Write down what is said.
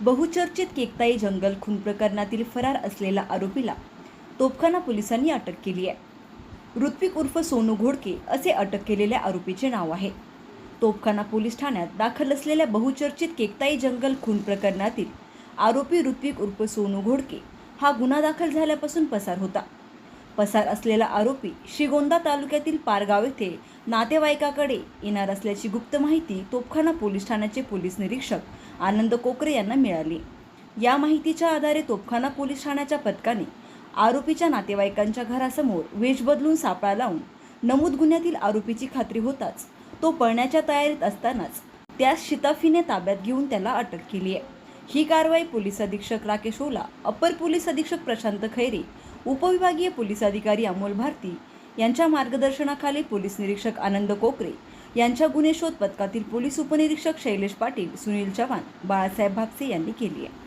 बहुचर्चित केकताई जंगल खून प्रकरणातील फरार असलेला आरोपीला तोपखाना पोलिसांनी अटक केली आहे. ऋत्विक उर्फ सोनू घोडके असे अटक केलेल्या आरोपीचे नाव आहे. तोपखाना पोलीस ठाण्यात दाखल असलेल्या बहुचर्चित केकताई जंगल खून प्रकरणातील आरोपी ऋत्विक उर्फ सोनू घोडके हा गुन्हा दाखल झाल्यापासून पसार होता. पसार असलेला आरोपी श्रीगोंदा तालुक्यातील पारगाव येथे नातेवाईकाकडे येणार असल्याची गुप्त माहिती तोपखाना पोलीस ठाण्याचे पोलीस निरीक्षक आनंद कोकरे यांना मिळाली. या माहितीच्या आधारे तोपखाना पोलीस ठाण्याच्या पथकाने आरोपीच्या नातेवाईकांच्या घरासमोर वेश बदलून सापळा लावून नमूद गुन्ह्यातील आरोपीची खात्री होताच तो पळण्याच्या तयारीत असतानाच त्यास शिताफीने ताब्यात घेऊन त्याला अटक केली आहे. ही कारवाई पोलीस अधीक्षक राकेश ओला अप्पर पोलीस अधीक्षक प्रशांत खैरे उपविभागीय पोलीस अधिकारी अमोल भारती यांच्या मार्गदर्शनाखाली पोलीस निरीक्षक आनंद कोकरे यांच्या गुन्हे शोध पथकातील पोलीस उपनिरीक्षक शैलेश पाटील सुनील चव्हाण बाळासाहेब भापसे यांनी केली आहे.